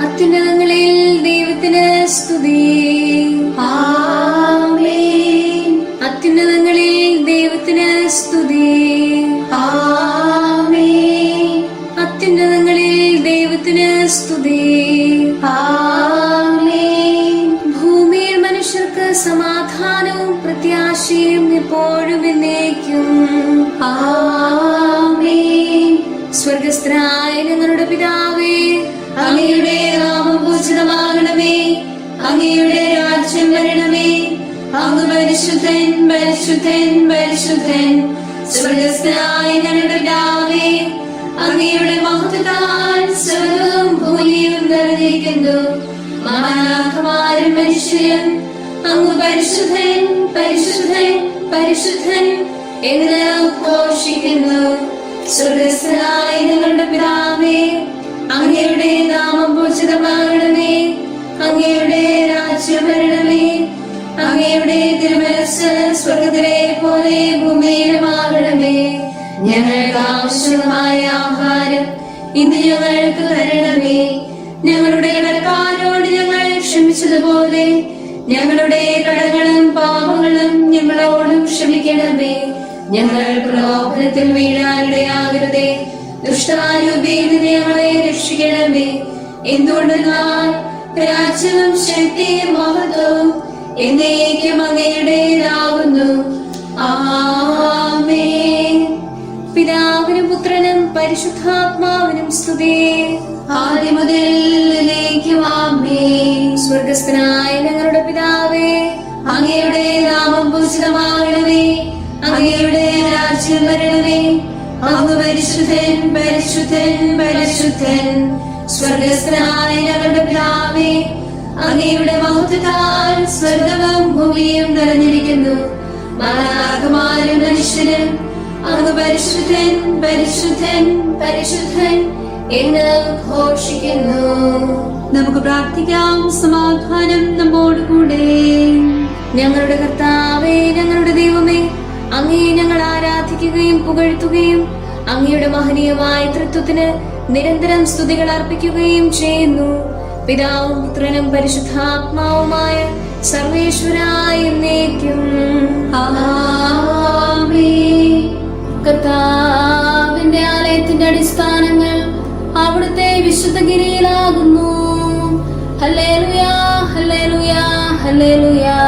അത്യുന്നതങ്ങളിൽ ദൈവത്തിന് സ്തുതി. അത്യുന്നതങ്ങളിൽ ദൈവത്തിന് സ്തുതി. അത്യുന്നതങ്ങളിൽ ദൈവത്തിന് സ്തുതി. ഭൂമിയിൽ മനുഷ്യർക്ക് സമാധാനവും പ്രത്യാശയും എപ്പോഴും എന്നേക്കും. ആമേൻ. പരിശുദ്ധൻ പരിശുദ്ധൻ പരിശുദ്ധൻ സ്വർഗസ്ഥനായ ഞങ്ങളുടെ പിതാവേ അങ്ങയുടെ മഹത്വത്താൽ സ്വർഗവും ഭൂമിയും നിറഞ്ഞിരിക്കുന്നു. മാലാഖമാരും മനുഷ്യരും അങ്ങ് പരിശുദ്ധൻ പരിശുദ്ധൻ പരിശുദ്ധൻ എന്ന് ഘോഷിക്കുന്നു സ്വർഗസ്ഥനായ ഞങ്ങളുടെ പിതാവേ അങ്ങയുടെ നാമം പൂജിതമാകണമേ. അങ്ങയുടെ രാജ്യം വരണമേ. അങ്ങയുടെ തിരുമനസ് സ്വർഗത്തിലെ പോലെ ഭൂമിയിലുമാകണമേ ഞങ്ങൾക്ക് ആവശ്യമായ ആഹാരം ഇന്ന് ഞങ്ങൾക്ക് തരണമേ. ഞങ്ങളുടെ കടക്കാരോട് ഞങ്ങൾ ക്ഷമിച്ചതുപോലെ ഞങ്ങളുടെ കടങ്ങളും പാപങ്ങളും ഞങ്ങളോടും ക്ഷമിക്കണമേ. ഞങ്ങൾ പ്രലോഭനത്തിൽ വീഴാനിടയാകരുതേ ദുഷ്ടാരൂപയിൽ ഞങ്ങളെ രക്ഷിക്കണമേ. എന്തുകൊണ്ടെന്നാൽ രാജ്യവും ശക്തിയും മഹത്വവും എന്നേക്കും അങ്ങയുടേതാകുന്നു ആമേ പിതാവിനും പുത്രനും പരിശുദ്ധാത്മാവിനും സ്തുതി. ആദ്യം മുതൽ എന്നേക്കും ആമേൻ. സ്വർഗസ്ഥനായ ഞങ്ങളുടെ പിതാവേ അങ്ങയുടെ നാമം പൂജിതമാകണമേ. അങ്ങയുടെ രാജ്യം വരണമേ. അങ്ങ് പരിശുദ്ധൻ പരിശുദ്ധൻ പരിശുദ്ധൻ. സ്വർഗസ്ഥനായ ഞങ്ങളുടെ പിതാവേ അങ്ങയുടെ മഹത്വത്താൽ സ്വർഗവും ഭൂമിയും നിറഞ്ഞിരിക്കുന്നു. മനുഷ്യരും അങ്ങ് പരിശുദ്ധൻ പരിശുദ്ധൻ പരിശുദ്ധൻ എന്ന് ഘോഷിക്കുന്നു. നമുക്ക് പ്രാർത്ഥിക്കാം. സമാധാനം നമ്മോട് കൂടെ. ഞങ്ങളുടെ കർത്താവേ ഞങ്ങളുടെ ദൈവമേ അങ്ങയെ ഞങ്ങൾ ആരാധിക്കുകയും പുകഴ്ത്തുകയും അങ്ങയുടെ മഹനീയമായ തൃത്വത്തിന് നിരന്തരം സ്തുതികൾ അർപ്പിക്കുകയും ചെയ്യുന്നു. പിതാവും പുത്രനും പരിശുദ്ധാത്മാവുമായ സർവേശ്വരായ എന്നേക്കും. കർത്താവിന്റെ ആലയത്തിന്റെ അടിസ്ഥാനങ്ങൾ അവിടുത്തെ വിശുദ്ധഗിരിയിലാകുന്നു. ഹല്ലേലൂയാ ഹല്ലേലൂയാ ഹല്ലേലൂയാ.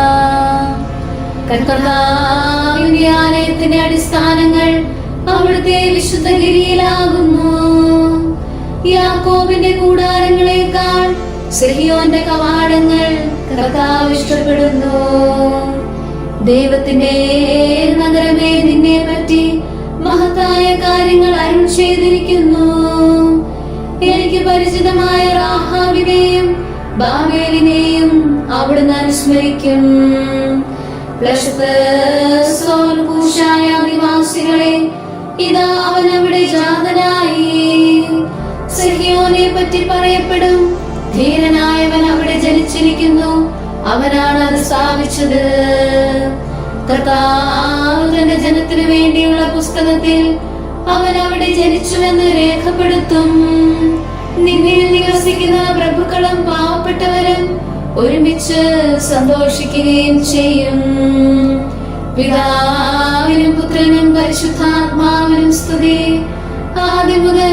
കർത്താവിന്റെ ആലയത്തിന്റെ അടിസ്ഥാനങ്ങൾ അവിടുത്തെ വിശുദ്ധഗിരിയിലാകുന്നു. യാക്കോബിന്റെ കൂടാരങ്ങളെക്കാൾ സിഹിയോന്റെ കവാടങ്ങൾ കർത്താവ് ഇഷ്ടപ്പെടുന്നു. ദൈവത്തിന്റെ നഗരമേ നിന്നെ പറ്റി മഹത്തായ കാര്യങ്ങൾ അരുൾ ചെയ്തിരിക്കുന്നു. എനിക്ക് പരിചിതമായ റാഹാവിനെയും ബാബേലിനെയും അവിടുന്ന് അനുസ്മരിക്കും. കൂശായ നിവാസികളെ ഇതാ അവൻ അവിടെ ജാതനായി. സഹിയോനെ പറ്റി പറയപ്പെടും. ധീരനായവൻ അവിടെ ജനിച്ചിരിക്കുന്നു. അവനാണ് അത് സ്ഥാപിച്ചത്. കർത്താവ് തന്റെ ജനത്തിനു വേണ്ടിയുള്ള പുസ്തകത്തിൽ അവൻ അവിടെ ജനിച്ചുവെന്ന് രേഖപ്പെടുത്തും. നിന്നിൽ നിവസിക്കുന്ന പ്രഭുക്കളും പാവപ്പെട്ടവരും ഒരുമിച്ച് സന്തോഷിക്കുകയും ചെയ്യും. പിതാവിനും പുത്രനും പരിശുദ്ധാത്മാവിനും സ്തുതി. ആദ്യം മുതൽ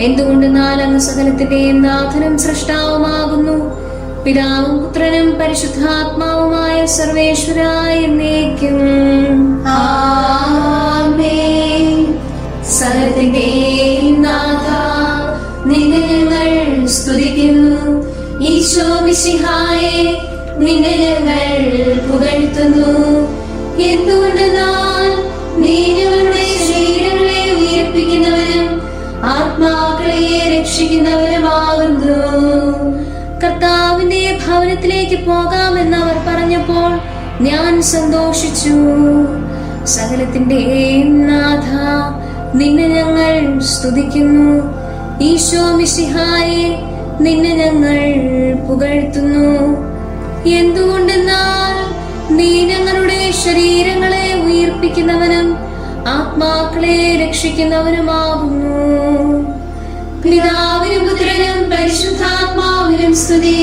എന്തുകൊണ്ടെന്നാൽ അങ്ങ് സകലത്തിന്റെയും നാഥനും സൃഷ്ടാവുമാകുന്നു? പിതാവും പുത്രനും പരിശുദ്ധാത്മാവുമായ സർവേശ്വരായ എന്നേക്കും. ആമേൻ. സകലത്തിന്റെ നാഥ നിന്നെ ഞങ്ങൾ സ്തുതിക്കുന്നു. ഈശോ മിശിഹായെ നിന്നെ ഞങ്ങൾ പുകഴ്ത്തുന്നു. എന്തുകൊണ്ടെന്നാൽ ഭവനത്തിലേക്ക് പോകാമെന്ന് അവർ പറഞ്ഞപ്പോൾ ഞാൻ സന്തോഷിച്ചു. സകലത്തിന്റെയും നാഥ നിന്നെ ഞങ്ങൾ സ്തുതിക്കുന്നു. ഈശോ മിശിഹായെ നിന്നെ ഞങ്ങൾ പുകഴ്ത്തുന്നു. എന്തുകൊണ്ടെന്നാൽ നീ ഞങ്ങളുടെ ശരീരങ്ങളെ ഉയർപ്പിക്കുന്നവനും ആത്മാക്കളെ രക്ഷിക്കുന്നവനുമാകുന്നു. പിതാവിനും പുത്രനും പരിശുദ്ധാത്മാവിനും സ്തുതി.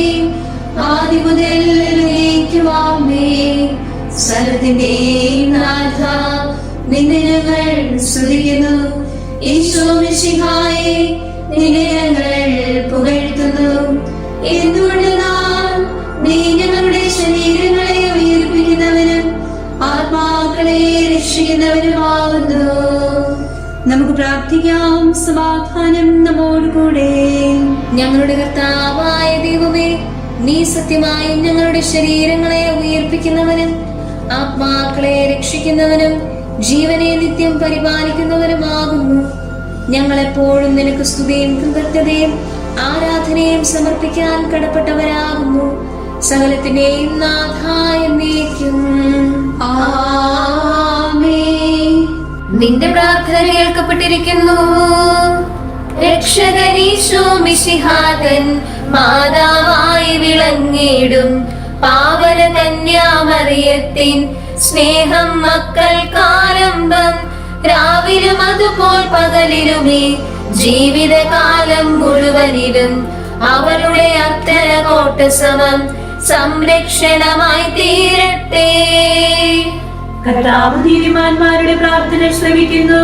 ആദ്യ മുതൽ. സകലത്തിന്റെയും നാഥ നിന്നെ ഞങ്ങൾ സ്തുതിക്കുന്നു. ഈശോ മിശിഹായെ നിന്നെ ഞങ്ങൾ പുകഴ്ത്തുന്നു. നാം നീ ഞങ്ങളുടെ ശരീരങ്ങളെ ഉയർപ്പിക്കുന്നവനും ആത്മാക്കളെ രക്ഷിക്കുന്നവനുമാവുന്നു. നമുക്ക് പ്രാർത്ഥിക്കാം. സമാധാനം നമ്മോട് കൂടെ ഞങ്ങളുടെ കർത്താവായ ദൈവമേ നീ സത്യമായും ഞങ്ങളുടെ ശരീരങ്ങളെ ഉയർപ്പിക്കുന്നവനും ആത്മാക്കളെ രക്ഷിക്കുന്നവനും ജീവനെ നിത്യം പരിപാലിക്കുന്നവനുമാകുന്നു. ഞങ്ങൾ എപ്പോഴും നിനക്ക് സ്തുതിയും കൃതജ്ഞതയും ആരാധനയും സമർപ്പിക്കാൻ കടപ്പെട്ടവരാകുന്നു. സകലത്തിന്റെയും നാഥായ നീക്കും ആമേൻ. നിന്റെ പ്രാർത്ഥന കേൾക്കപ്പെട്ടിരിക്കുന്നു. രക്ഷകനീശോ മിശിഹാതൻ മാതാവായി വിളങ്ങിടും പാവന കന്യാമറിയത്തിൻ സ്നേഹം മക്കൾക്കാരംഭം രാവിലും അതുപോൽ പകലിലുമേ ജീവിതകാലം മുഴുവനിലും അവരുടെ അത്തര കോട്ട സമം സംരക്ഷണമായി തീരട്ടെ. കർത്താവ് നീതിമാന്മാരുടെ പ്രാർത്ഥന ശ്രവിക്കുന്നു.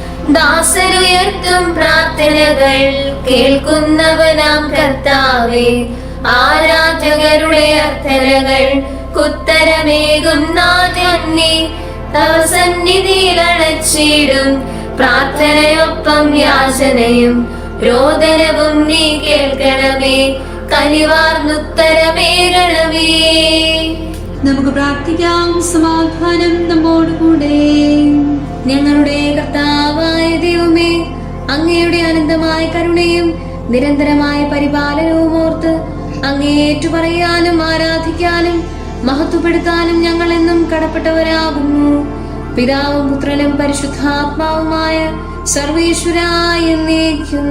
ദാസരുയർത്തും പ്രാർത്ഥനകൾ കേൾക്കുന്നവനാം കർത്താവേ. ആരാധകരുടെ അർത്ഥനകൾ കുത്തരമേകും തവ സന്നിധിയിൽ അണച്ചിടും പ്രാർത്ഥനയൊപ്പം യാചനയും. രോദനവും നീ കേൾക്കണമേ. കലിവാർന്നുത്തരമേകണമേ നമുക്ക് പ്രാർത്ഥിക്കാം. സമാധാനം നമ്മോട് കൂടെ ഞങ്ങളുടെ അങ്ങയുടെ അനന്തമായ കരുണയും നിരന്തരമായ പരിപാലനവും ഓർത്ത് അങ്ങേ ഏറ്റുപറയാനും ആരാധിക്കാനും മഹത്വപ്പെടുത്താനും ഞങ്ങൾ എന്നും കടപ്പെട്ടവരാകുന്നു. പിതാവും പുത്രനും പരിശുദ്ധാത്മാവുമായ സർവേശ്വരായ എന്നേക്കും.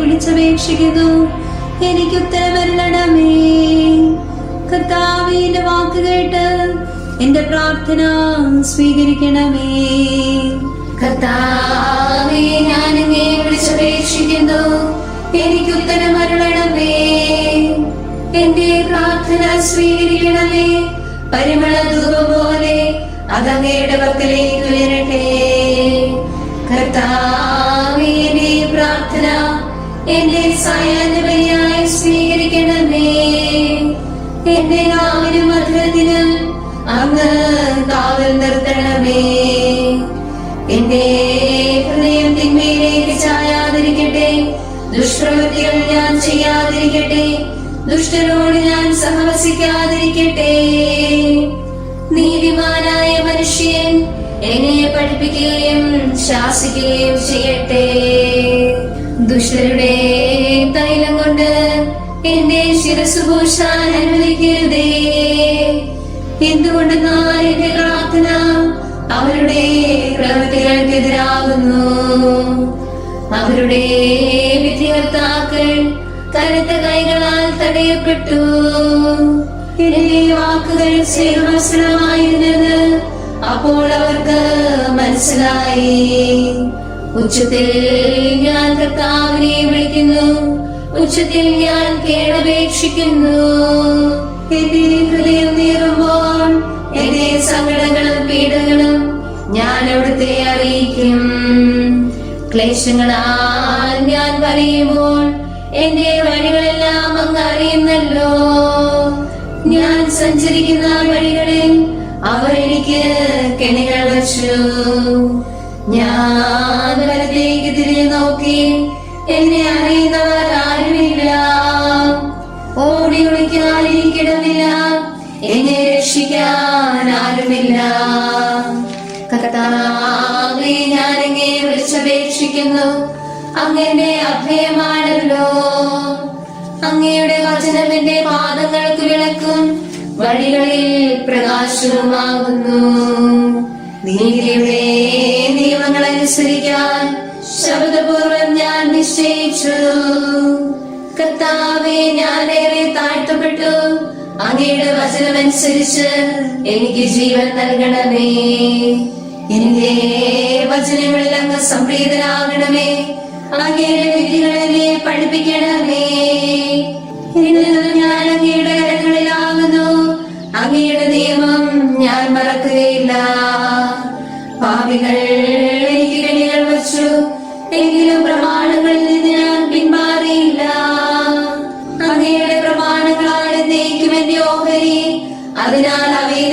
വിളിച്ചപേക്ഷിക്കുന്നു. എനിക്ക് ഉത്തരമരുളണമേ കർത്താവേ എന്റെ വാക്ക് കേട്ട് എന്റെ പ്രാർത്ഥന സ്വീകരിക്കണമേ. കർത്താവേ ഞാൻ അങ്ങേ വിളിച്ചപേക്ഷിക്കുന്നു. എനിക്ക് ഉത്തരം അരുളണമേ. എന്റെ പ്രാർത്ഥന സ്വീകരിക്കണമേ. പരിമള ധൂപം പോലെ അതങ്ങയുടെ പക്കലേക്ക് ഉയരട്ടെ. കർത്താവേ പ്രാർത്ഥന എന്റെ സായാഹ്നബലിയായി സ്വീകരിക്കണമേ. എന്റെ നാവിനും മധുരത്തിനും അങ്ങ് കാവൽ നിർത്തണമേ. എന്റെ ഹൃദയം തിന്മയിലേക്ക് ചായാതിരിക്കട്ടെ. ദുഷ്പ്രവൃത്തികൾ ഞാൻ ചെയ്യാതിരിക്കട്ടെ. ദുഷ്ടനോട് ഞാൻ സഹവസിക്കാതിരിക്കട്ടെ. നീതിമാനായ മനുഷ്യൻ എന്നെ പഠിപ്പിക്കുകയും ശാസിക്കുകയും ചെയ്യട്ടെ. ദുഷ്ടരുടെ തൈലം കൊണ്ട് എന്റെ ശിരസുഭൂഷാൻ അനുവദിക്കരുതേ. എന്തുകൊണ്ടെന്നാൽ എന്റെ പ്രാർത്ഥന അവരുടെ പ്രവൃത്തികൾക്കെതിരാകുന്നു? അവരുടെ വിധികർത്താക്കൾ കരുത്ത കൈകളാൽ തടയപ്പെട്ടു. എന്റെ വാക്കുകൾ സ്നേഹമസനമായിരുന്നത് അപ്പോൾ അവർക്ക് മനസ്സിലായി. ഉച്ചത്തിൽ ഞാൻ കർത്താവിനെ വിളിക്കുന്നു. ഉച്ചത്തിൽ ഞാൻ കേടപേക്ഷിക്കുന്നു. എന്റെ ഹൃദയം നീറുമ്പോൾ എന്റെ സങ്കടങ്ങളും പീഡകളും ഞാൻ അവിടുത്തെ അറിയിക്കും. ക്ലേശങ്ങളാൽ ഞാൻ പറയുമ്പോൾ എന്റെ വഴികളെല്ലാം അങ്ങ് അറിയുന്നല്ലോ. ഞാൻ സഞ്ചരിക്കുന്ന വഴികളിൽ അവർ എനിക്ക് കെണികൾ വച്ചു. ഞാൻ വലത്തേക്ക് തിരിഞ്ഞു നോക്കി എന്നെ അറിയുന്നവർ ആരുമില്ല ഓടി ഒളിക്കാൻ കർത്താവേ ഞാൻ അങ്ങേ വിളിച്ചപേക്ഷിക്കുന്നു. അങ്ങന്റെ അഭയമാണല്ലോ. അങ്ങയുടെ വചനം എന്റെ പാദങ്ങൾക്ക് വിളക്കും വഴികളിൽ പ്രകാശവുമാകുന്നു നീതിയുടെ നിയമങ്ങൾ അനുസരിക്കാൻ ശബ്ദപൂർവം ഞാൻ നിശ്ചയിച്ചു. കർത്താവെ ഞാനേറെ താഴ്ത്തപ്പെട്ടു. അങ്ങയുടെ വചനമനുസരിച്ച് എനിക്ക് ജീവൻ നൽകണമേ. എന്റെ വചനങ്ങളിൽ അങ്ങ് സംപ്രീതനാകണമേ. അങ്ങയുടെ വിധികളെ പഠിപ്പിക്കണമേ. ഇന്ന് ഞാൻ അങ്ങയുടെ നിയമം ഞാൻ മറക്കുകയില്ല. പാപികൾ എനിക്ക് കണികൾ വച്ചു. എങ്കിലും പ്രമാണങ്ങളിൽ നിന്ന് ഞാൻ പിന്മാറിയില്ല. അങ്ങയുടെ പ്രമാണങ്ങളാണ് എന്നേക്കും ഓഹരി. അതിനാൽ അവയിൽ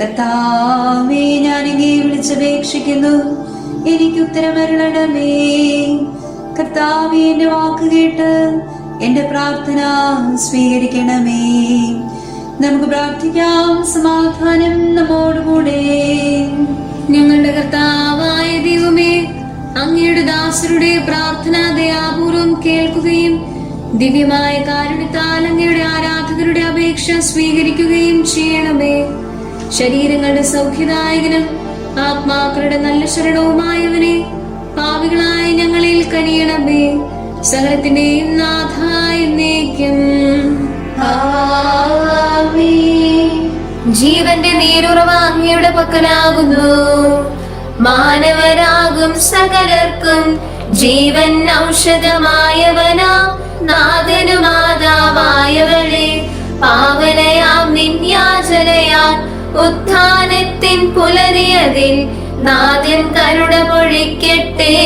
കർത്താവേ ഞാൻ വിളിച്ചപേക്ഷിക്കുന്നു. എനിക്ക് ഉത്തരമരുളണമേ. കർത്താവേ എന്റെ വാക്ക് കേട്ട് എന്റെ പ്രാർത്ഥന സ്വീകരിക്കണമേ. നമുക്ക് പ്രാർത്ഥിക്കാം. സമാധാനം നമ്മോടുകൂടെ. ഞങ്ങളുടെ കർത്താവായ ദൈവമേ അങ്ങയുടെ ദാസരുടെ പ്രാർത്ഥന ദയാപൂർവം കേൾക്കുകയും ദിവ്യമായ കാരുണ്യത്താൽ അങ്ങയുടെ ആരാധകരുടെ അപേക്ഷ സ്വീകരിക്കുകയും ചെയ്യണമേ. ശരീരങ്ങളുടെ സൗഖ്യദായകനും ആത്മാക്കളുടെ നല്ല ശരണവുമായവനെ പാവികളായ ഞങ്ങളിൽ കനിയണമേ. സകലത്തിന്റെയും നാഥായ ജീവന്റെ നീരുറവ അങ്ങയുടെ പക്കലാകുന്നു. മാനവരാകും സകലർക്കും. ജീവൻ ഔഷധമായവനാ നാഥനു മാതാവായവളെ. പാവനയാം നിന്യാചനയാൽ ഉത്ഥാനത്തിൻ പുലരിയതിൽ നാഥൻ കരുണ പൊഴിക്കട്ടെ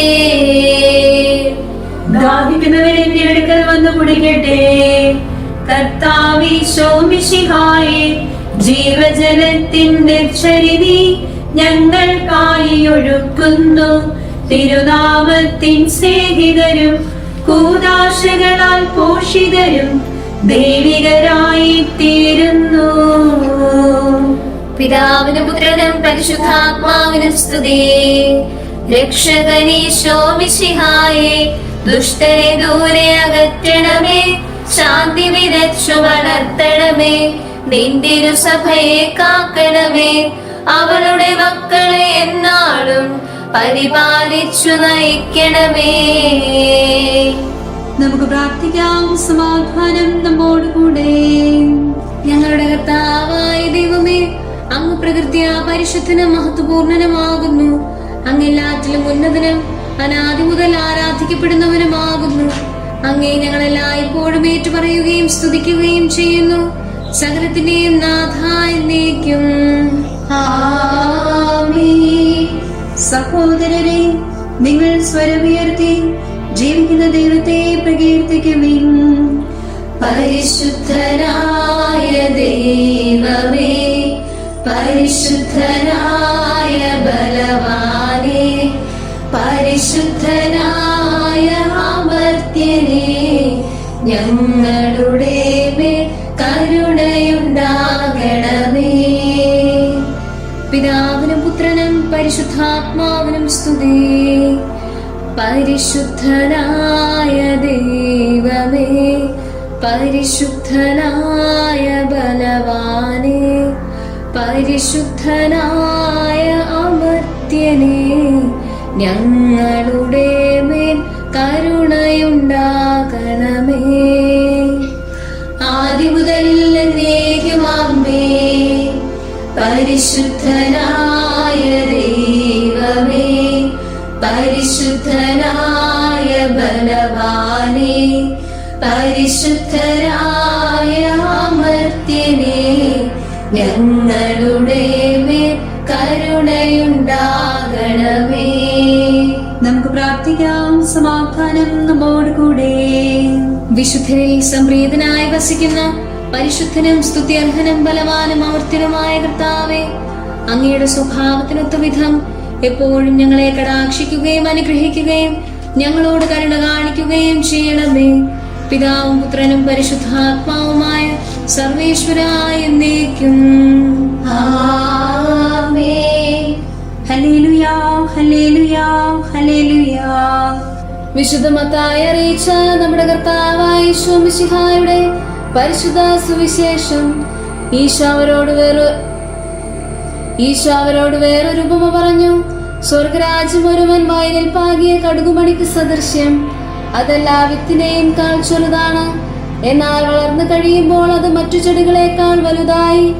ദാഹിക്കുന്നവരെ എന്റെ അടുക്കൽ വന്ന് കുടിക്കട്ടെ. കർത്താവിശോമിഷിഹായെ ജീവജലത്തിന്റെ ചരിതി ഞങ്ങൾക്കായി ഒഴുക്കുന്നു തിരുനാമത്തിൻ സ്നേഹിതരും കൂതാശകളാൽ പോഷിതരും ദൈവികരായി തീരുന്നു പിതാവിന് പുത്രനും പരിശുദ്ധാത്മാവിനും സ്തുതി. രക്ഷകനീശോ മിശിഹായെ ദുഷ്ടനെ ദൂരെ അകറ്റണമേ. ശാന്തി വിതച്ചു വളർത്തണമേ. നിന്റെ സഭയെ കാക്കണമേ. അവളുടെ മക്കളെ എന്നാളും പരിപാലിച്ചു നയിക്കണമേ. നമുക്ക് പ്രാർത്ഥിക്കാം സമാധാനം നമ്മോട് കൂടെ ഞങ്ങളുടെ കർത്താവായ ദൈവമേ അങ്ങ് പ്രകൃതിയ പരിശുദ്ധനും മഹത്വപൂർണനുമാകുന്നു. അങ്ങ് എല്ലാറ്റിലും ഉന്നതനും അനാദി മുതൽ ആരാധിക്കപ്പെടുന്നവനുമാകുന്നു. അങ്ങേ ഞങ്ങളെല്ലായ്പ്പോഴും ഏറ്റുപറയുകയും സ്തുതിക്കുകയും ചെയ്യുന്നു. സകലത്തിന്റെയും നാഥ എന്നേക്കും. സഹോദരരെ നിങ്ങൾ സ്വരമുയർത്തി ജീവിക്കുന്ന ദൈവത്തെ പ്രകീർത്തിക്കുവിൻ. പരിശുദ്ധനായ ദൈവമേ പരിശുദ്ധനായ ബലവാനെ പരിശുദ്ധനായ അമർത്യനെ ഞങ്ങളുടെ പരിശുദ്ധാത്മാവിനും സ്തുതി. പരിശുദ്ധനായ ദൈവമേ പരിശുദ്ധനായ ബലവാനെ പരിശുദ്ധനായ അമർത്യനെ ഞങ്ങളുടെ മേൽ കരുണയുണ്ടാകണമേ. ആദ്യ മുതൽ എന്നേക്കുമാമേ പരിശുദ്ധരായ അമർത്തിനെ ഞങ്ങളുടെ മേൽ കരുണയുണ്ടാകണമേ. നമുക്ക് പ്രാർത്ഥിക്കാം. സമാധാനം നമ്മോട് കൂടെ. വിശുദ്ധരിൽ സംപ്രീതനായി വസിക്കുന്ന പരിശുദ്ധനും സ്തുത്യർഹനും ബലവാനും അമർത്യനുമായ കർത്താവെ അങ്ങയുടെ സ്വഭാവത്തിനൊത്ത വിധം എപ്പോഴും ഞങ്ങളെ കടാക്ഷിക്കുകയും അനുഗ്രഹിക്കുകയും ഞങ്ങളോട് കരുണ കാണിക്കുകയും ചെയ്യണമേ. പിതാവും പുത്രനും പരിശുദ്ധാത്മാവുമായ സർവേശ്വരായ എന്നേക്കും. വിശുദ്ധമത്തായി അറിയിച്ച നമ്മുടെ കർത്താവായ ശോമിശിഹായുടെ പരിശുദ്ധ സുവിശേഷം ഈശാവരോട് വേറെ ഈശാവരോട് വേറൊരു ഉപമ പറഞ്ഞു. സ്വർഗരാജ്യം ഒരുവൻ വയലിൽ പാകിയ കടുകുമണിക്ക് സദൃശ്യം. അതെല്ലാ വിത്തിനെയും കാൾ ചെറുതാണ് എന്നാൽ വളർന്നു കഴിയുമ്പോൾ അത് മറ്റു ചെടികളെക്കാൾ വലുതായി.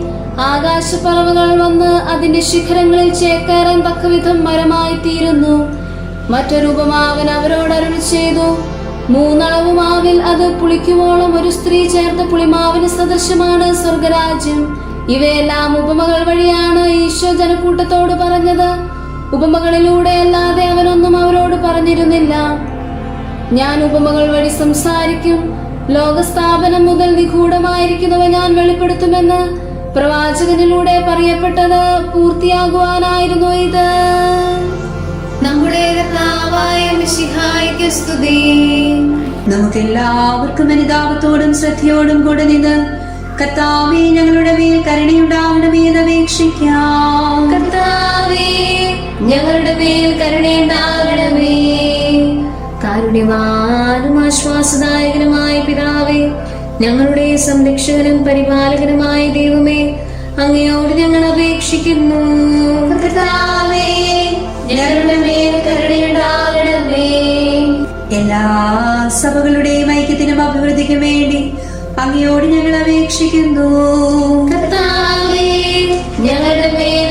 ആകാശപ്പറവകൾ വന്ന് അതിന്റെ ശിഖരങ്ങളിൽ ചേക്കേറാൻ തക്കവിധം മരമായി തീരുന്നു മറ്റൊരു ഉപമാവൻ അവരോട് അരുൾ ചെയ്തു. മൂന്നളവ് മാവിൽ അത് പുളിക്കുവോളം ഒരു സ്ത്രീ ചേർത്ത പുളിമാവിന് സദൃശമാണ് സ്വർഗരാജ്യം. ഇവയെല്ലാം ഉപമകൾ വഴിയാണ് ഈശോ ജനക്കൂട്ടത്തോട് പറഞ്ഞത്. ഉപമകളിലൂടെ അല്ലാതെ അവനൊന്നും അവരോട് പറഞ്ഞിരുന്നില്ല. ഞാൻ ഉപമകൾ വഴി സംസാരിക്കും. ലോകസ്ഥാപനം മുതൽ നിഗൂഢമായിരിക്കുന്നവ ഞാൻ വെളിപ്പെടുത്തുമെന്ന് പ്രവാചകനിലൂടെ പറയപ്പെട്ടത് പൂർത്തിയാകുവാനായിരുന്നു ഇത്. നമ്മുടെ കർത്താവായ മിശിഹായ്ക്ക് സ്തുതി. നമുക്ക് എല്ലാവർക്കും അനുതാപത്തോടും ശ്രദ്ധയോടും കൂടെ നിന്ന് കർത്താവേ ഞങ്ങളുടെ മേൽ കരുണയുണ്ടാവണമേ എന്ന് അപേക്ഷിക്കാം. കർത്താവേ ഞങ്ങളുടെ മേൽ കരുണയുണ്ടാകണമേ കാരുണ്യവാനും ആശ്വാസദായകനുമായ പിതാവേ ഞങ്ങളുടെ സംരക്ഷകനും പരിപാലകനുമായ ദൈവമേ അങ്ങയോട് ഞങ്ങൾ അപേക്ഷിക്കുന്നു. എല്ലാ സഭകളുടെയും ഐക്യത്തിനും അഭിവൃദ്ധിക്കും വേണ്ടി അങ്ങയോട് ഞങ്ങൾ അപേക്ഷിക്കുന്നു. കർത്താവേ ഞങ്ങളുടെ മേൽ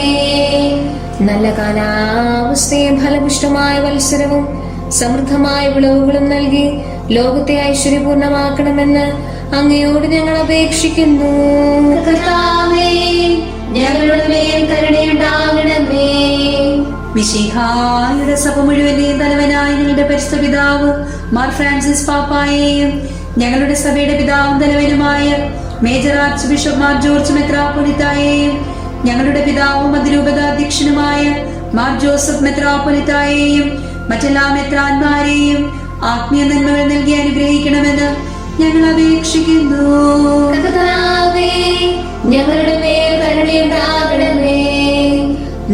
നല്ല കാലാവസ്ഥയും ഫലപുഷ്ടമായ മത്സരവും സമൃദ്ധമായ വിളവുകളും നൽകി ലോകത്തെ ഐശ്വര്യപൂർണമാക്കണമെന്ന് അങ്ങയോട് ഞങ്ങൾ അപേക്ഷിക്കുന്നു. കർത്താവേ ഞങ്ങളുടെ മേൽ കരുണയുണ്ടാകണമേ. മിശിഹായുടെ സഭ മുഴുവന്റെയും തലവനായ ഞങ്ങളുടെ പരിശുദ്ധ പിതാവ് മാർ ഫ്രാൻസിസ് പാപ്പായെയും ഞങ്ങളുടെ സഭയുടെ പിതാവും തലവനുമായ major archbishop Mar George മെത്രാപ്പൊലിത്തായെയും ഞങ്ങളുടെ പിതാവും അതിരൂപതാധ്യക്ഷനുമായ മാർ ജോസഫ് മെത്രാപൊലിത്തായെയും മറ്റെല്ലാ മെത്രാന്മാരെയും ആത്മീയ നന്മകൾ നൽകി അനുഗ്രഹിക്കണമെന്ന് ഞങ്ങൾ അപേക്ഷിക്കുന്നു. ഞങ്ങളുടെ മേൽ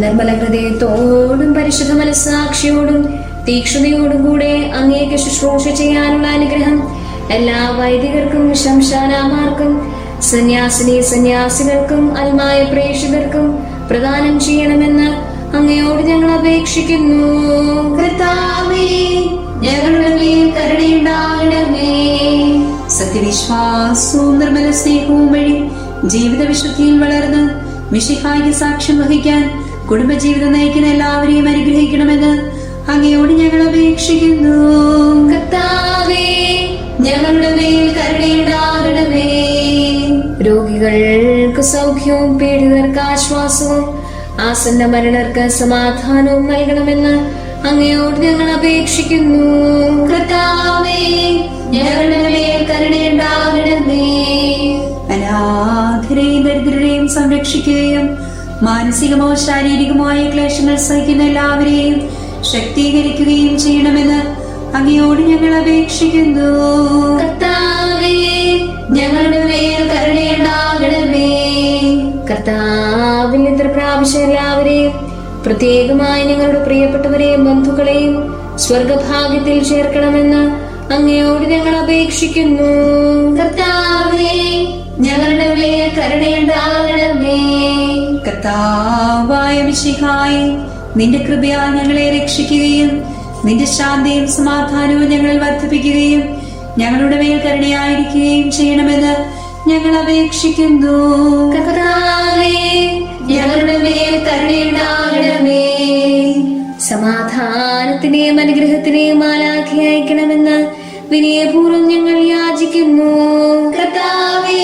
നിർമ്മല ഹൃദയത്തോടും പരിശുദ്ധ മനസ്സാക്ഷിയോടും തീക്ഷ്ണതയോടും കൂടെ അങ്ങേക്ക് ശുശ്രൂഷ ചെയ്യാനുള്ള അനുഗ്രഹം എല്ലാ വൈദികർക്കും ശംശാനാമാർക്കും സന്യാസിനി സന്യാസികൾക്കും അൽമായ പ്രേക്ഷിതർക്കും പ്രദാനം ചെയ്യണമെന്ന് അങ്ങയോട് ഞങ്ങൾ അപേക്ഷിക്കുന്നു. കർത്താവേ ഞങ്ങളുടെ മേൽ കരുണയുണ്ടാകണമേ. സത്യവിശ്വാസവും നിർമ്മല സ്നേഹവും വഴി ജീവിത വിശുദ്ധിയിൽ വളർന്ന് മിഷിഹായ്ക്ക് സാക്ഷ്യം വഹിക്കാൻ കുടുംബജീവിതം നയിക്കുന്ന എല്ലാവരെയും അനുഗ്രഹിക്കണമെന്ന് അങ്ങയോട് ഞങ്ങൾ അപേക്ഷിക്കുന്നു. കർത്താവേ ഞങ്ങളുടെ മേൽ കരുണയുണ്ടാകണമേ. രോഗികൾക്ക് സൗഖ്യവും പീഡിതർക്ക് ആശ്വാസവും ആസന്ന മരണർക്ക് സമാധാനവും നൽകണമെന്ന് അങ്ങയോട് ഞങ്ങൾ അപേക്ഷിക്കുന്നു. അനാഥരെയും ദരിദ്രരെയും സംരക്ഷിക്കുകയും മാനസികമോ ശാരീരികമോ ആയ ക്ലേശങ്ങൾ സഹിക്കുന്ന എല്ലാവരെയും ശക്തീകരിക്കുകയും ചെയ്യണമെന്ന് അങ്ങയോട് ഞങ്ങൾ അപേക്ഷിക്കുന്നു. എല്ലാവരെയും പ്രത്യേകമായി ഞങ്ങളുടെ പ്രിയപ്പെട്ടവരെയും ബന്ധുക്കളെയും സ്വർഗഭാഗ്യത്തിൽ ചേർക്കണമെന്ന് അങ്ങയോട് ഞങ്ങൾ അപേക്ഷിക്കുന്നു. കർത്താവേ ഞങ്ങളുടെ മേൽ കരുണയുണ്ടാകണമേ. കർത്താവായ മിശിഹായി നിന്റെ കൃപയാൽ ഞങ്ങളെ രക്ഷിക്കുകയും നിന്റെ ശാന്തിയും സമാധാനവും ഞങ്ങളിൽ വർദ്ധിപ്പിക്കുകയും ഞങ്ങളുടെ മേൽ കരുണയായിരിക്കുകയും ചെയ്യണമെന്ന് ഞങ്ങൾ അപേക്ഷിക്കുന്നു. കർത്താവേ കരുണയുണ്ടാകണമേ. സമാധാനത്തിനെയും അനുഗ്രഹത്തിനെയും മാലാഖി അയക്കണമെന്ന് വിനയപൂർവം ഞങ്ങൾ യാചിക്കുന്നു. കർത്താവേ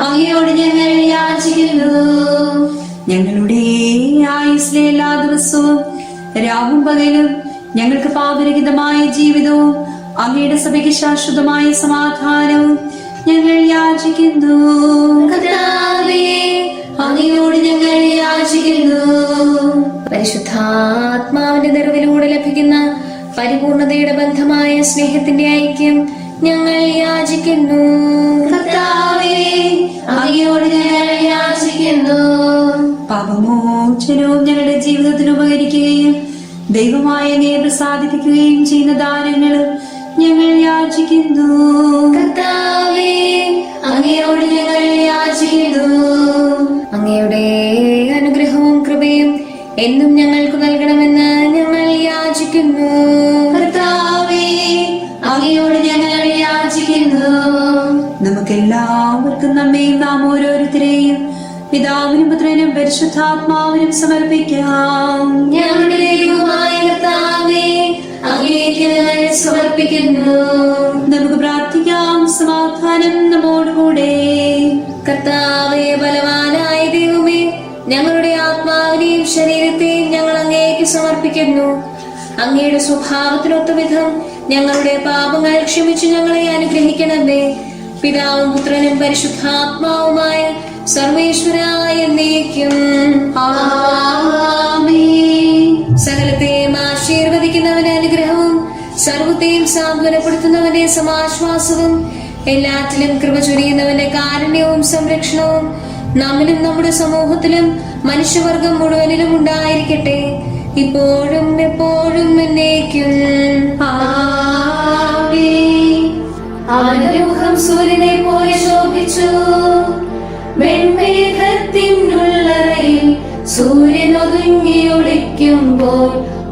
അങ്ങയോട് ഞങ്ങൾ യാചിക്കുന്നു. ഞങ്ങളുടെ ആയുസ്സിലെ എല്ലാ ദിവസവും രാവും പകലും ഞങ്ങൾക്ക് പാപരഹിതമായ ജീവിതവും അങ്ങയുടെ സഭയ്ക്ക് ശാശ്വതമായ സമാധാനവും ഞങ്ങൾ യാചിക്കുന്നു. കർത്താവേ അങ്ങയോട് ഞങ്ങൾ യാചിക്കുന്നു പരിശുദ്ധാത്മാവിന്റെ നിറവിലൂടെ ലഭിക്കുന്ന പരിപൂർണതയുടെ ബന്ധമായ സ്നേഹത്തിന്റെ ഐക്യം ഞങ്ങൾ യാചിക്കുന്നു കർത്താവേ അങ്ങയോട് ഞങ്ങൾ യാചിക്കുന്നു പാപമോചനവും ഞങ്ങളുടെ ജീവിതത്തിന് ഉപകരിക്കുകയും ദൈവമായ അങ്ങയെ പ്രസാദിപ്പിക്കുകയും ചെയ്യുന്ന ദാനങ്ങൾ ഞങ്ങൾ യാചിക്കുന്നു കർത്താവേ അങ്ങയോട് ഞങ്ങൾ യാചിക്കുന്നു അങ്ങയുടെ അനുഗ്രഹവും കൃപയും എന്നും ഞങ്ങൾക്ക് നൽകണമെന്ന് ഞങ്ങൾ യാചിക്കുന്നു. കർത്താവേ അങ്ങയോട് ഞങ്ങൾ യാചിക്കുന്നു. നമുക്ക് എല്ലാവർക്കും നമ്മയും നാം ഓരോരുത്തരെയും പിതാവിനും പുത്രനും പരിശുദ്ധാത്മാവിനും സമർപ്പിക്കാം. ഞങ്ങളുടെ ദൈവമായ കർത്താവേ അങ്ങേക്ക് ഞങ്ങൾ സമർപ്പിക്കുന്നു. നമുക്ക് പ്രാർത്ഥിക്കാം സമാധാനം നമ്മോടുകൂടെ. കർത്താവെ ബലവാന ഞങ്ങളുടെ ആത്മാവിനെയും ശരീരത്തെയും ഞങ്ങൾ അങ്ങേക്ക് സമർപ്പിക്കുന്നു. അങ്ങയുടെ സ്വഭാവത്തിനൊത്ത വിധം ഞങ്ങളുടെ പാപങ്ങൾ ക്ഷമിച്ച് ഞങ്ങളെ അനുഗ്രഹിക്കണമേ. പിതാവും പുത്രനും പരിശുദ്ധാത്മാവുമായ സർവേശ്വരായ എന്നേക്കും സകലത്തെയും ആശീർവദിക്കുന്നവന്റെ അനുഗ്രഹവും സർവത്തെയും സാന്ത്വനപ്പെടുത്തുന്നവന്റെ സമാശ്വാസവും എല്ലാറ്റിലും കൃപ ചൊരിയുന്നവന്റെ കാരുണ്യവും സംരക്ഷണവും നമ്മിലും നമ്മുടെ സമൂഹത്തിലും മനുഷ്യവർഗം മുഴുവനിലും ഉണ്ടായിരിക്കട്ടെ. ഇപ്പോഴും എപ്പോഴും എന്നേക്കും. അവന്റെ മുഖം സൂര്യനെ പോലെ ശോഭിച്ചു. വെൺമേഘത്തിനുള്ളറയിൽ സൂര്യൻ ഒതുങ്ങിയൊളിക്കുമ്പോൾ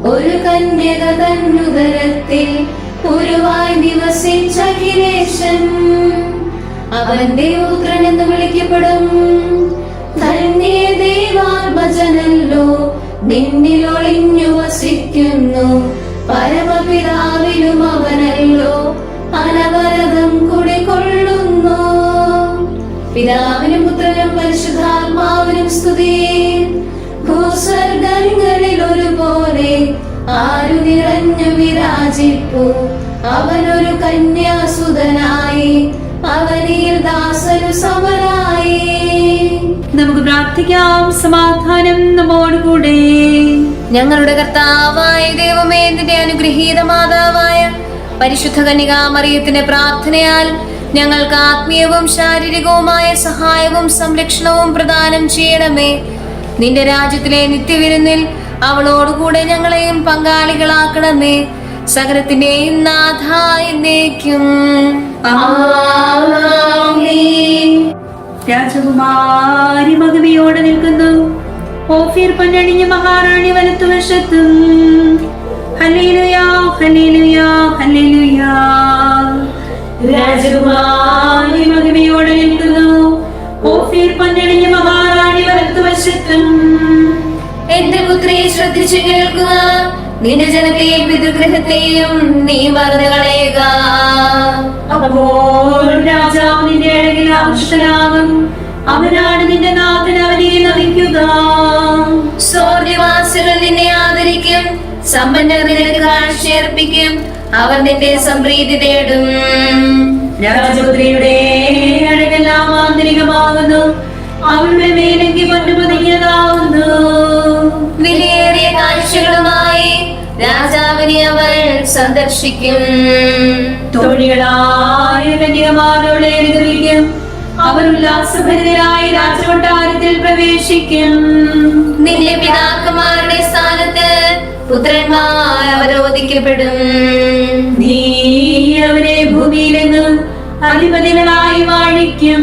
ഒരു കന്യക തന്നുദരത്തിൽ ഉരുവായി നിവസിച്ച കിരേശൻ അവന്റെ ഉഗ്രൻ എന്ന് വിളിക്കപ്പെടും. തന്നെ ദേവാത്മജനല്ലോ നിന്നിലൊളിഞ്ഞു വസിക്കുന്നു. പരമപിതാവിലും അവനല്ലോ അനവരതം കുടികൊള്ളുന്നു. പിതാവിനും പുത്രനും പരിശുദ്ധാത്മാവിനും സ്തുതി. ഭൂസ്വർഗങ്ങളിൽ ഒരുപോലെ ആരു നിറഞ്ഞു വിരാജിപ്പു. അവനൊരു കന്യാസുതനായി അവനിൽ നമുക്ക് പ്രാർത്ഥിക്കാം. സമാധാനം നമ്മോടുകൂടെ. ഞങ്ങളുടെ കർത്താവായ ദൈവമേ നിന്റെ അനുഗ്രഹീത മാതാവായ പരിശുദ്ധ കന്യകാമറിയത്തിന്റെ പ്രാർത്ഥനയാൽ ഞങ്ങൾക്ക് ആത്മീയവും ശാരീരികവുമായ സഹായവും സംരക്ഷണവും പ്രദാനം ചെയ്യണമേ. നിന്റെ രാജ്യത്തിലെ നിത്യവിരുന്നിൽ അവളോടുകൂടെ ഞങ്ങളെയും പങ്കാളികളാക്കണമേ. സകലത്തിന്റെയും നാഥ എന്നേക്കും. രാജകുമാരി മകവിയോടെ നിൽക്കുന്നു. ഓഫീർ പൊന്നണിഞ്ഞ മഹാറാണി വലത്തുവശത്തും. ഹല്ലേലൂയാ ഹല്ലേലൂയാ ഹല്ലേലൂയാ. രാജകുമാരി മഹിമയോടെ നിൽക്കുന്നു. ഓഫീർ പൊന്നണിഞ്ഞ മഹാറാണി വലത്തുവശത്തും. എന്റെ പുത്രിയെ ശ്രദ്ധിച്ചു കേൾക്കുക. നിന്റെ ജനത്തെയും പിതൃഗ്രഹത്തെയും നീ മറന്നു കളയുക അപ്പോൾ രാജാവ് നിന്റെ ഇടയിൽ ആകർഷനാകും അവനാണ് നിന്റെ നാഥൻ അവനെ നമിക്കുക. സൂര്യവാസികൾ നിന്നെ ആദരിക്കും സമ്പന്നർ നിനക്ക് കാഴ്ചയർപ്പിക്കും അവർ നിന്റെ സംപ്രീതി തേടും. രാജപുത്രിയുടെ അഴകെല്ലാം ആന്തരികമാകുന്നു. അവളുടെ മേലെങ്കിൽ പൊന്നു പൊതിഞ്ഞതാവുന്നു വിലയേറിയ കാഴ്ചകളുമായി രാജാവിനെ അവൾ സന്ദർശിക്കും. തോഴികളായ കന്യകമാരോടെ അനുഗ്രഹിക്കും. അവർ ഉല്ലാസഭരിതരായി രാജകൊട്ടാരത്തിൽ പ്രവേശിക്കും. നിന്റെ പിതാക്കന്മാരുടെ സ്ഥാനത്ത് പുത്രന്മാർ അവരോധിക്കപ്പെടും. നീ അവരെ ഭൂമിയിലെങ്ങും അധിപതികളായി വാഴിക്കും.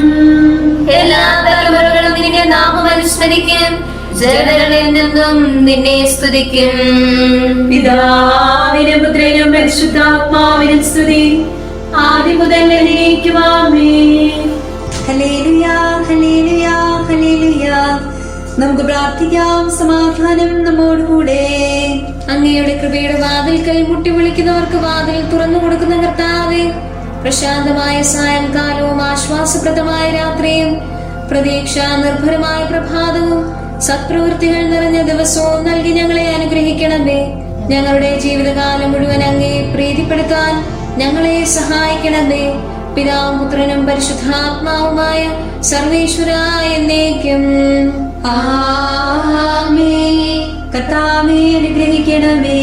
എല്ലാ തലമുറകളും നിന്റെ നാമം അനുസ്മരിക്കും ജനങ്ങളിൽ നിന്നും നിന്നെ സ്തുതിക്കും. പിതാവിനും പുത്രനും പരിശുദ്ധാത്മാവിനും സ്തുതി. ആദ്യം മുതൽ എന്നേക്കുമാമേ ഹല്ലേലൂയ ഹല്ലേലൂയ ഹല്ലേലൂയ. നമുക്ക് പ്രാർത്ഥിക്കാം സമാധാനം നമ്മോട് കൂടെ അങ്ങയുടെ കൃപയുടെ വാതിൽ മുട്ടി വിളിക്കുന്നവർക്ക് വാതിൽ തുറന്നു കൊടുക്കുന്ന കർത്താവേ പ്രശാന്തമായ സായംകാലവും ആശ്വാസപ്രദമായ രാത്രിയും പ്രതീക്ഷ നിർഭരമായ പ്രഭാതവും സത്പ്രവൃത്തികൾ നിറഞ്ഞ ദിവസവും നൽകി ഞങ്ങളെ അനുഗ്രഹിക്കണമേ. ഞങ്ങളുടെ ജീവിതകാലം മുഴുവൻ അങ്ങേ പ്രീതിപ്പെടുത്താൻ ഞങ്ങളെ സഹായിക്കണമേ. പിതാവും പുത്രനും പരിശുദ്ധാത്മാവുമായ സർവേശ്വര അനുഗ്രഹിക്കണമേ.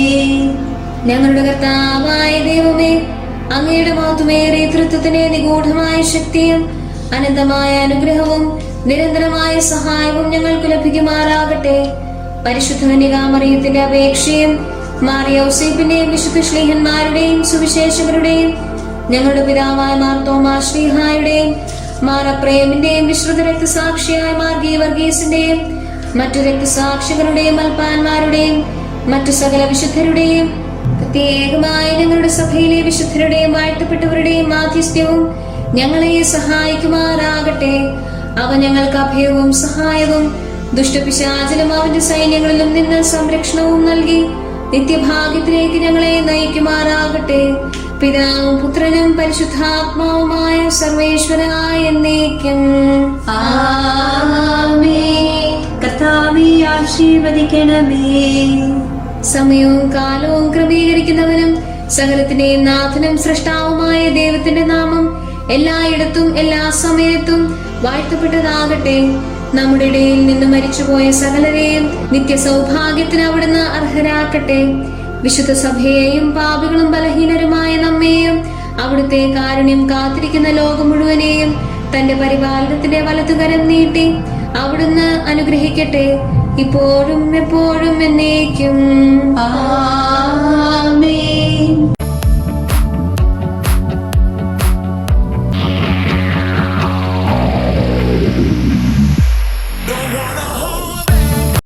ഞങ്ങളുടെ കർത്താവായ ദൈവമേ അങ്ങയുടെ മഹത്വമേറിയ തൃത്വത്തിന് നിഗൂഢമായ ശക്തിയും അനന്തമായ അനുഗ്രഹവും നിരന്തരമായ സഹായവും ഞങ്ങൾക്ക് ലഭിക്കുമാറാകട്ടെ. പരിശുദ്ധ കന്യകാമറിയത്തിന്റെ അപേക്ഷയും മാറിയൗസേപ്പിന്റെയും വിശുദ്ധ ശ്ലീഹന്മാരുടെയും സുവിശേഷകരുടെയും ഞങ്ങളുടെ പിതാവായ മാർത്തോമാ ശ്രീഹായുടെയും മാറപ്രേമിന്റെയും വിശ്രുത രക്തസാക്ഷിയായ മാർഗീ വർഗീസിന്റെയും മറ്റു രക്തസാക്ഷികളുടെയും അൽപ്പാന്മാരുടെയും മറ്റു സകല വിശുദ്ധരുടെയും പ്രത്യേകമായി ഞങ്ങളുടെ സഭയിലെ വിശുദ്ധരുടെയും വാഴ്ത്തപ്പെട്ടവരുടെയും മാധ്യസ്ഥ്യവും ഞങ്ങളെ സഹായിക്കുമാറാകട്ടെ. അവ ഞങ്ങൾക്ക് അഭയവും സഹായവും ദുഷ്ടപിശാചലും അവന്റെ സൈന്യങ്ങളിലും നിന്ന് സംരക്ഷണവും നൽകി. നിത്യഭാഗ്യത്തിലേക്ക് ഞങ്ങളെ നയിക്കുമാറാകട്ടെ. പിതാവും പുത്രനും പരിശുദ്ധാത്മാവുമായ സർവേശ്വരനായ എന്നേക്കും. ആമേ. കർത്താവേ ആശീർവദിക്കണമേ. സമയവും കാലവും ക്രമീകരിക്കുന്നവനും സകലത്തിന്റെയും നാഥനും സൃഷ്ടാവുമായ ദൈവത്തിന്റെ നാമം എല്ലായിടത്തും എല്ലാ സമയത്തും വാഴ്ത്തപ്പെട്ടതാകട്ടെ നമ്മുടെ ഇടയിൽ നിന്ന് മരിച്ചുപോയ സകലരെയും നിത്യ സൗഭാഗ്യത്തിന് അവിടുന്ന് അർഹരാക്കട്ടെ. വിശുദ്ധ സഭയെയും പാപികളും ബലഹീനരുമായ നമ്മെയും അവിടുത്തെ കാരുണ്യം കാത്തിരിക്കുന്ന ലോകം മുഴുവനെയും തന്റെ പരിപാലനത്തിന്റെ വലത്തുകരം നീട്ടി അവിടുന്ന് അനുഗ്രഹിക്കട്ടെ. ഇപ്പോഴും എപ്പോഴും എന്നേക്കും. ആമേ